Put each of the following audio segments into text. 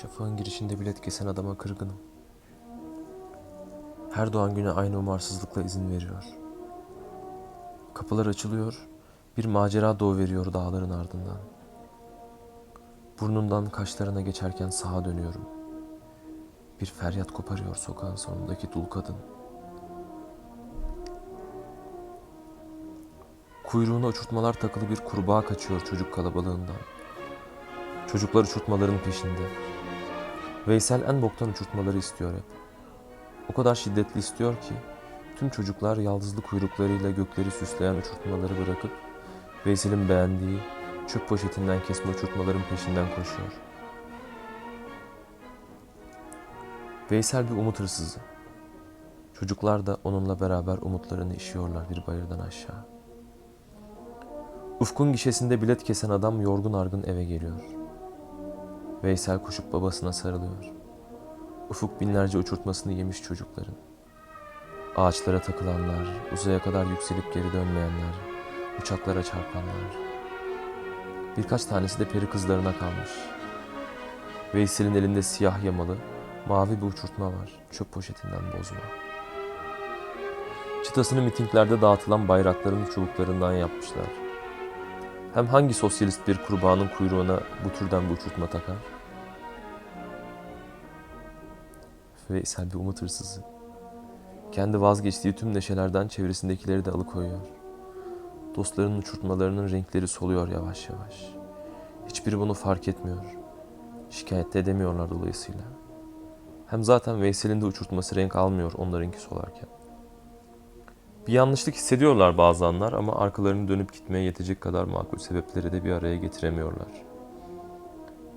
Şafağın girişinde bilet kesen adama kırgınım. Her doğan güne aynı umarsızlıkla izin veriyor. Kapılar açılıyor, bir macera doğuveriyor dağların ardından. Burnundan kaşlarına geçerken sağa dönüyorum. Bir feryat koparıyor sokağın sonundaki dul kadın. Kuyruğuna uçurtmalar takılı bir kurbağa kaçıyor çocuk kalabalığından. Çocuklar uçurtmaların peşinde. Veysel en boktan uçurtmaları istiyor hep. O kadar şiddetli istiyor ki tüm çocuklar yaldızlı kuyruklarıyla gökleri süsleyen uçurtmaları bırakıp Veysel'in beğendiği çöp poşetinden kesme uçurtmaların peşinden koşuyor. Veysel bir umut hırsızı. Çocuklar da onunla beraber umutlarını işiyorlar bir bayırdan aşağı. Ufkun gişesinde bilet kesen adam yorgun argın eve geliyor. Veysel koşup babasına sarılıyor. Ufuk binlerce uçurtmasını yemiş çocukların. Ağaçlara takılanlar, uzaya kadar yükselip geri dönmeyenler, uçaklara çarpanlar. Birkaç tanesi de peri kızlarına kalmış. Veysel'in elinde siyah yamalı, mavi bir uçurtma var, çöp poşetinden bozma. Çıtasını mitinglerde dağıtılan bayrakların çubuklarından yapmışlar. Hem hangi sosyalist bir kurbağanın kuyruğuna bu türden bir uçurtma takar? Veysel bir umut hırsızı. Kendi vazgeçtiği tüm neşelerden çevresindekileri de alıkoyuyor. Dostlarının uçurtmalarının renkleri soluyor yavaş yavaş. Hiçbiri bunu fark etmiyor. Şikayet de edemiyorlar dolayısıyla. Hem zaten Veysel'in de uçurtması renk almıyor onlarınki solarken. Bir yanlışlık hissediyorlar bazı anlar ama arkalarını dönüp gitmeye yetecek kadar makul sebepleri de bir araya getiremiyorlar.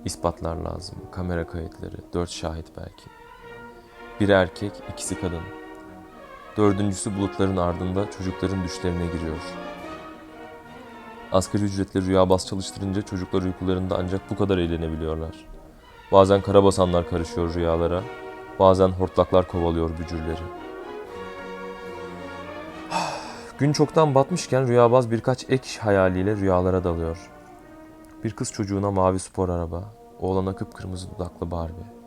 İspatlar lazım, kamera kayıtları, dört şahit belki. Biri erkek, ikisi kadın. Dördüncüsü bulutların ardında çocukların düşlerine giriyor. Asgari ücretle rüya bas çalıştırınca çocuklar uykularında ancak bu kadar eğlenebiliyorlar. Bazen karabasanlar karışıyor rüyalara, bazen hortlaklar kovalıyor bücürleri. Gün çoktan batmışken rüyabaz birkaç ek hayaliyle rüyalara dalıyor. Bir kız çocuğuna mavi spor araba, oğlana kıpkırmızı dudaklı Barbie.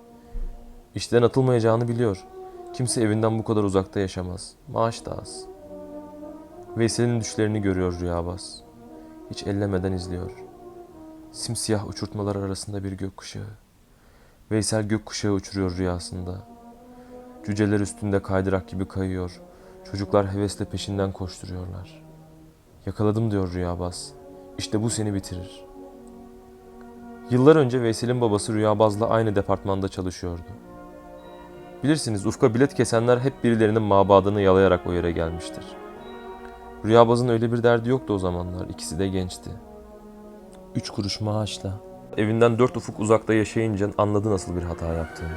İşten atılmayacağını biliyor. Kimse evinden bu kadar uzakta yaşamaz. Maaş da az. Veysel'in düşlerini görüyor rüyabaz. Hiç ellemeden izliyor. Simsiyah uçurtmalar arasında bir gökkuşağı. Veysel gökkuşağı uçuruyor rüyasında. Cüceler üstünde kaydırak gibi kayıyor. Çocuklar hevesle peşinden koşturuyorlar. Yakaladım diyor rüyabaz. İşte bu seni bitirir. Yıllar önce Veysel'in babası rüyabazla aynı departmanda çalışıyordu. Bilirsiniz ufka bilet kesenler hep birilerinin mabadını yalayarak o yere gelmiştir. Rüyabazın öyle bir derdi yoktu o zamanlar. İkisi de gençti. Üç kuruş maaşla. Evinden dört ufuk uzakta yaşayınca anladı nasıl bir hata yaptığını.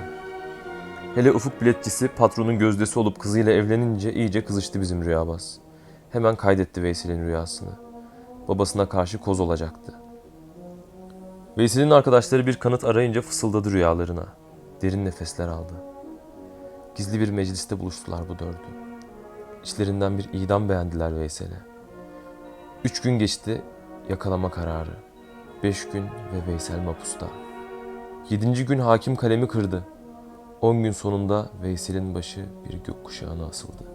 Hele ufuk biletçisi patronun gözdesi olup kızıyla evlenince iyice kızıştı bizim rüyabaz. Hemen kaydetti Veysel'in rüyasını. Babasına karşı koz olacaktı. Veysel'in arkadaşları bir kanıt arayınca fısıldadı rüyalarına. Derin nefesler aldı. Gizli bir mecliste buluştular bu dördü. İçlerinden bir idam beğendiler Veysel'e. Üç gün geçti, yakalama kararı. Beş gün ve Veysel mapusta. Yedinci gün hakim kalemi kırdı. On gün sonunda Veysel'in başı bir gökkuşağına asıldı.